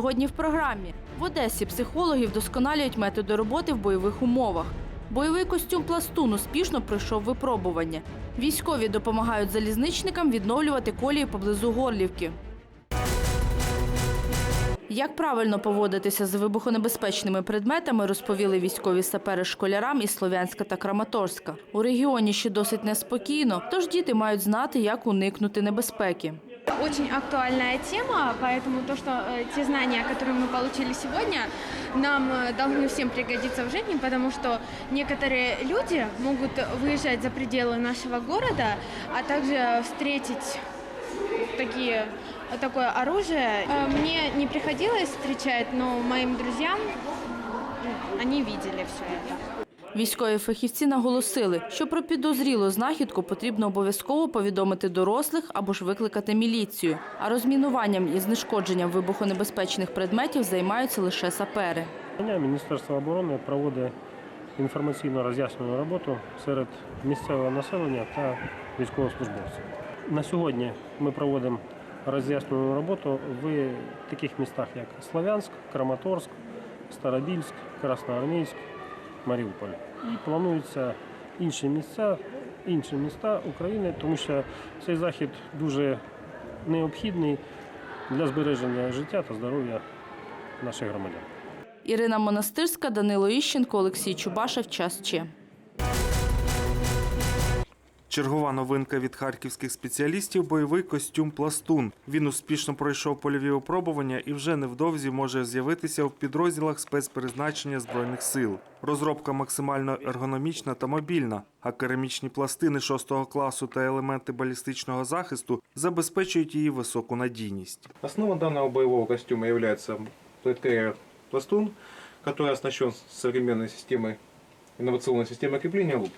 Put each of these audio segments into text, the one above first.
сьогодні в програмі. В Одесі психологи вдосконалюють методи роботи в бойових умовах. Бойовий костюм пластун успішно пройшов випробування. Військові допомагають залізничникам відновлювати колії поблизу Горлівки. Як правильно поводитися з вибухонебезпечними предметами, розповіли військові сапери школярам із Слов'янська та Краматорська. У регіоні ще досить неспокійно, тож діти мають знати, як уникнути небезпеки. Очень актуальная тема, поэтому то, что э, те знания, которые мы получили сегодня, нам э, должны всем пригодиться в жизни, потому что некоторые люди могут выезжать за пределы нашего города, а также встретить такие такое оружие. Э, Мне не приходилось встречать, но моим друзьям они видели все это. Військові фахівці наголосили, що про підозрілу знахідку потрібно обов'язково повідомити дорослих або ж викликати міліцію. А розмінуванням і знешкодженням вибухонебезпечних предметів займаються лише сапери. Міністерство оборони проводить інформаційно роз'яснювальну роботу серед місцевого населення та військовослужбовців. На сьогодні ми проводимо роз'яснювальну роботу в таких містах, як Слов'янськ, Краматорськ, Старобільськ, Красноармійськ, Маріуполь. І плануються інші місця, інші міста України, тому що цей захід дуже необхідний для збереження життя та здоров'я наших громадян. Ірина Монастирська, Данило Іщенко, Олексій Чубашев. Час Че. Чергова новинка від харківських спеціалістів бойовий костюм Пластун. Він успішно пройшов польові випробування і вже невдовзі може з'явитися в підрозділах спецпризначення збройних сил. Розробка максимально ергономічна та мобільна, а керамічні пластини шостого класу та елементи балістичного захисту забезпечують її високу надійність. Основа данного боевого костюма является Plaid пластун, который оснащен современной системой, инновационной системой крепления луп.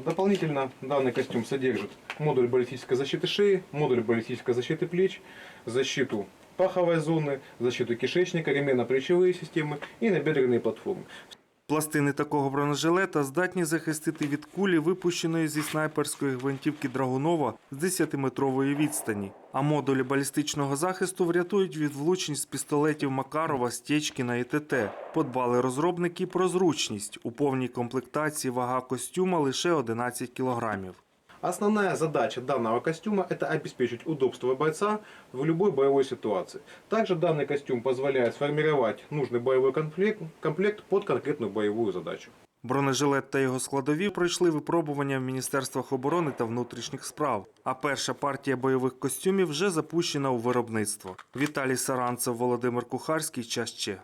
Дополнительно данный костюм содержит модуль баллистической защиты шеи, модуль баллистической защиты плеч, защиту паховой зоны, защиту кишечника, ременно-плечевые системы и набедренные платформы. Пластини такого бронежилета здатні захистити від кулі, випущеної зі снайперської гвинтівки Драгунова з 10-метрової відстані. А модулі балістичного захисту врятують від влучень з пістолетів Макарова, Стєчкіна і ТТ. Подбали розробники про зручність. У повній комплектації вага костюма лише 11 кілограмів. Основная задача данного костюма – это обеспечить удобство бойца в любой боевой ситуации. Также данный костюм позволяет сформировать нужный боевой комплект, комплект под конкретную боевую задачу. Бронежилет та його складові пройшли випробування в міністерствах оборони та внутрішніх справ. А перша партія бойових костюмів вже запущена у виробництво. Віталій Саранцев, Володимир Кухарський. Час ще.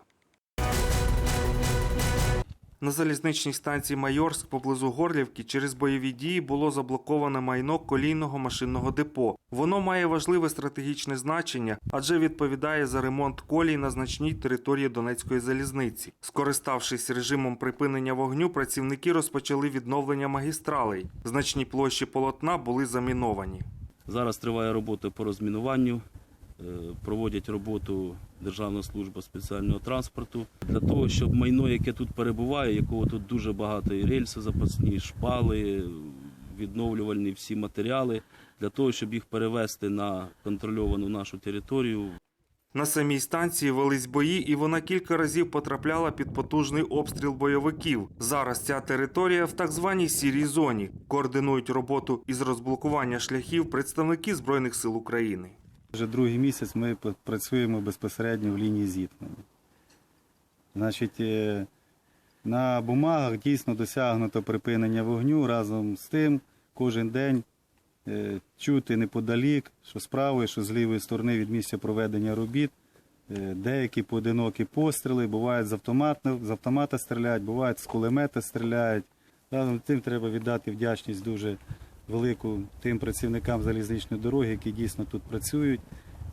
На залізничній станції Майорськ поблизу Горлівки через бойові дії було заблоковане майно колійного машинного депо. Воно має важливе стратегічне значення, адже відповідає за ремонт колій на значній території Донецької залізниці. Скориставшись режимом припинення вогню, працівники розпочали відновлення магістралей. Значні площі полотна були заміновані. Зараз триває робота по розмінуванню, е, проводять роботу Державна служба спеціального транспорту для того, щоб майно, яке тут перебуває, якого тут дуже багато, і рельси запасні, шпали, відновлювальні всі матеріали, для того, щоб їх перевести на контрольовану нашу територію, На самій станції велись бої, і вона кілька разів потрапляла під потужний обстріл бойовиків. Зараз ця територія в так званій сірій зоні. Координують роботу із розблокування шляхів представники Збройних сил України. Вже другий місяць ми працюємо безпосередньо в лінії зіткнення. Значить, е, на бумагах дійсно досягнуто припинення вогню. Разом з тим, кожен день е, чути неподалік, що з правої, що з лівої сторони від місця проведення робіт. е, Деякі поодинокі постріли, бувають з з автомата стріляють, бувають з кулемета стріляють. Разом з тим треба віддати вдячність дуже велику тим працівникам залізничної дороги, які дійсно тут працюють.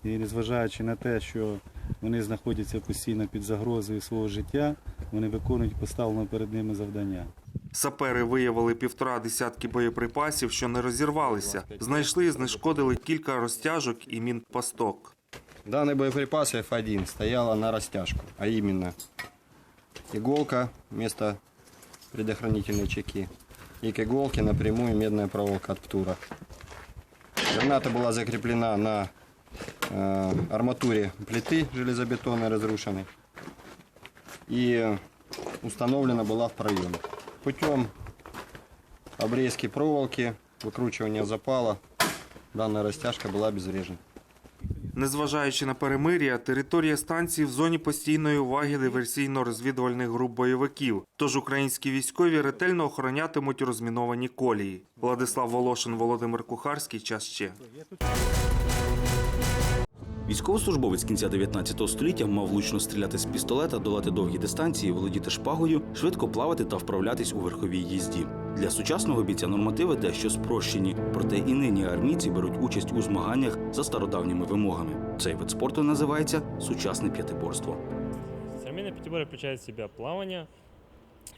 І незважаючи на те, що вони знаходяться постійно під загрозою свого життя, вони виконують поставлене перед ними завдання. Сапери виявили півтора десятки боєприпасів, що не розірвалися. Знайшли і знешкодили кілька розтяжок і мінпасток. Данный боеприпас F1 стояла на растяжку, а именно иголка вместо предохранительной чеки и к иголке напрямую медная проволока от птура. Граната была закреплена на э, арматуре плиты железобетонной разрушенной и установлена была в проеме. Путем обрезки проволоки, выкручивания запала, данная растяжка была обезврежена. Незважаючи на перемир'я, територія станції в зоні постійної уваги диверсійно-розвідувальних груп бойовиків. Тож українські військові ретельно охоронятимуть розміновані колії. Владислав Волошин, Володимир Кухарський. Час ще. Військовослужбовець кінця 19 століття мав влучно стріляти з пістолета, долати довгі дистанції, володіти шпагою, швидко плавати та вправлятись у верховій їзді. Для сучасного бійця нормативи дещо спрощені, проте і нині армійці беруть участь у змаганнях за стародавніми вимогами. Цей вид спорту називається сучасне п'ятиборство. Современная пятиборье включает в себя плавание,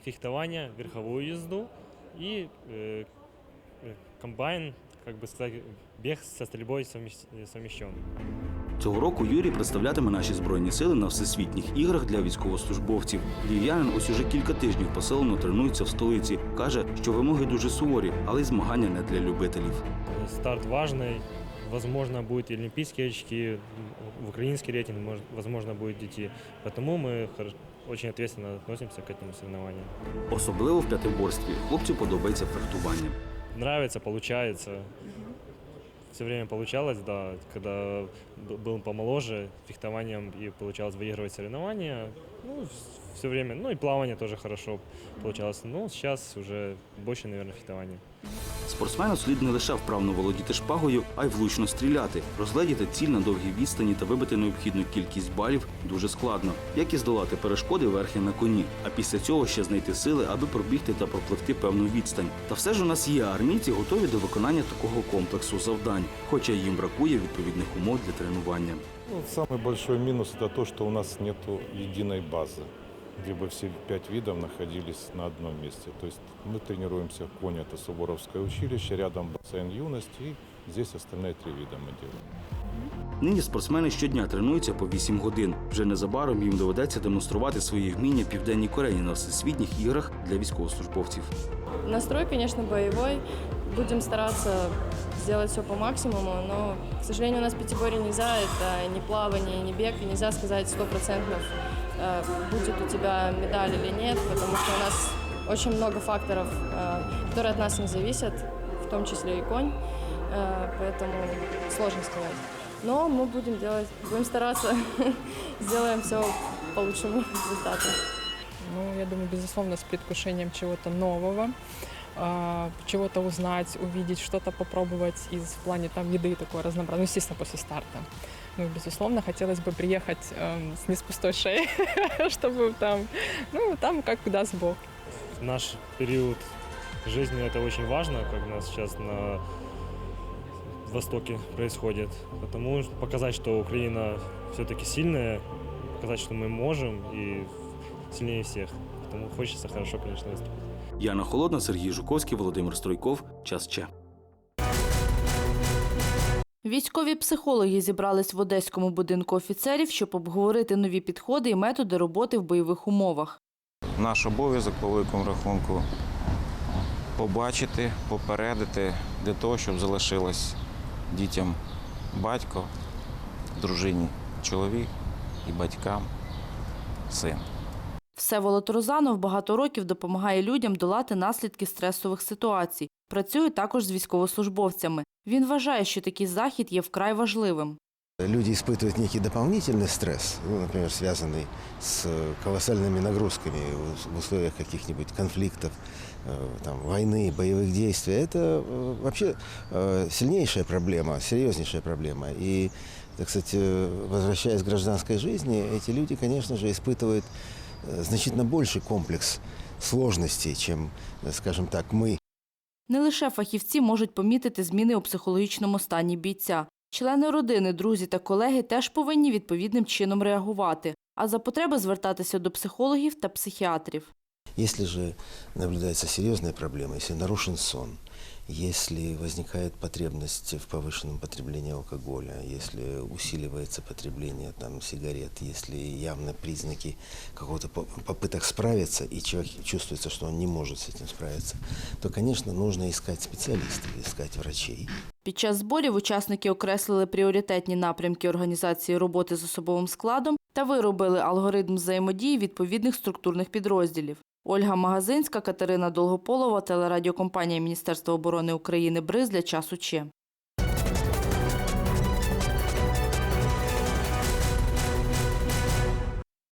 фехтование, верховую езду и э, э, комбайн, как бы сказать, бег со стрельбой совмещ- э, совмещен. Цього року Юрій представлятиме наші збройні сили на всесвітніх іграх для військовослужбовців. Львів'янин ось уже кілька тижнів посилено тренується в столиці. каже, що вимоги дуже суворі, але й змагання не для любителів. Э, Старт важный, возможно, будут и олимпийские очки, в украинский рейтинг, может, возможно, будет идти. Поэтому мы хоро- очень ответственно относимся к этому соревнованию. Особливо в п'ятиборстві хлопцю подобається фехтування. Нравится, получается. Все время получалось, да, когда б- был помоложе, фехтованием и получалось выигрывать соревнования. Ну, все время, ну и плавание тоже хорошо получалось. Ну, сейчас уже больше, наверное, фехтование. Спортсмену слід не лише вправно володіти шпагою, а й влучно стріляти, розгледіти ціль на довгій відстані та вибити необхідну кількість балів дуже складно, як і здолати перешкоди верхи на коні. А після цього ще знайти сили, аби пробігти та пропливти певну відстань. Та все ж у нас є армійці, готові до виконання такого комплексу завдань, хоча їм бракує відповідних умов для тренування. Ну, самый большой минус это то, что у нас нет единой базы, где бы все пять видов находились на одном месте. То есть мы тренируемся в Коне, это Суворовское училище, рядом бассейн юности, и здесь остальные три вида мы делаем. Нині спортсмени щодня тренуються по 8 годин. Вже незабаром їм доведеться демонструвати свої вміння Південній Кореї на всесвітніх іграх для військовослужбовців. Настрой, конечно, боевой. Будем стараться сделать все по максимуму, но, к сожалению, у нас пятиборье нельзя, это не плавание, не бег, и нельзя сказать сто процентов, э, будет у тебя медаль или нет, потому что у нас очень много факторов, э, которые от нас не зависят, в том числе и конь, э, поэтому сложно сказать. Но мы будем делать, будем стараться, сделаем все по лучшему результату. Ну, я думаю, безусловно, с предвкушением чего-то нового, чего-то узнать, увидеть, что-то попробовать из в плане там еды такой разнообразной, ну, естественно, после старта. Ну, и, безусловно, хотелось бы приехать эм, с не с пустой шеей, чтобы там, ну, там как даст Бог. В наш период жизни это очень важно, как у нас сейчас на Востоке происходит. Потому показать, что Украина все-таки сильная, показать, что мы можем и сильнее всех. Потому хочется хорошо, конечно, выступить. Яна Холодна, Сергій Жуковський, Володимир Стройков. Час Че. Військові психологи зібрались в одеському будинку офіцерів, щоб обговорити нові підходи і методи роботи в бойових умовах. Наш обов'язок по великому рахунку побачити, попередити для того, щоб залишилось дітям батько, дружині чоловік і батькам син. Всеволод Розанов багато років допомагає людям долати наслідки стресових ситуацій. Працює також з військовослужбовцями. Він вважає, що такий захід є вкрай важливим. Люди испытывают некий дополнительный стресс, ну, например, связанный с э, колоссальными нагрузками в- в условиях каких-нибудь конфликтов, э, там, войны, боевых действий. Это э, вообще э, сильнейшая проблема, серьезнейшая проблема. И, так сказать, э, возвращаясь к гражданской жизни, эти люди, конечно же, испытывают э, значительно больший комплекс сложностей, чем, э, скажем так, мы, Не лише фахівці можуть помітити зміни у психологічному стані бійця. Члени родини, друзі та колеги теж повинні відповідним чином реагувати, а за потреби звертатися до психологів та психіатрів. Если же наблюдается серьезная проблема, если нарушен сон, если возникает потребность в повышенном потреблении алкоголя, если усиливается потребление там, сигарет, если явно признаки какого-то по- попыток справиться, и человек чувствуется, что он не может с этим справиться, то, конечно, нужно искать специалистов, искать врачей. Під час зборів учасники окреслили пріоритетні напрямки організації роботи з особовим складом та виробили алгоритм взаємодії відповідних структурних підрозділів. Ольга Магазинська, Катерина Долгополова, телерадіокомпанія Міністерства оборони України «Бриз» для часу Че.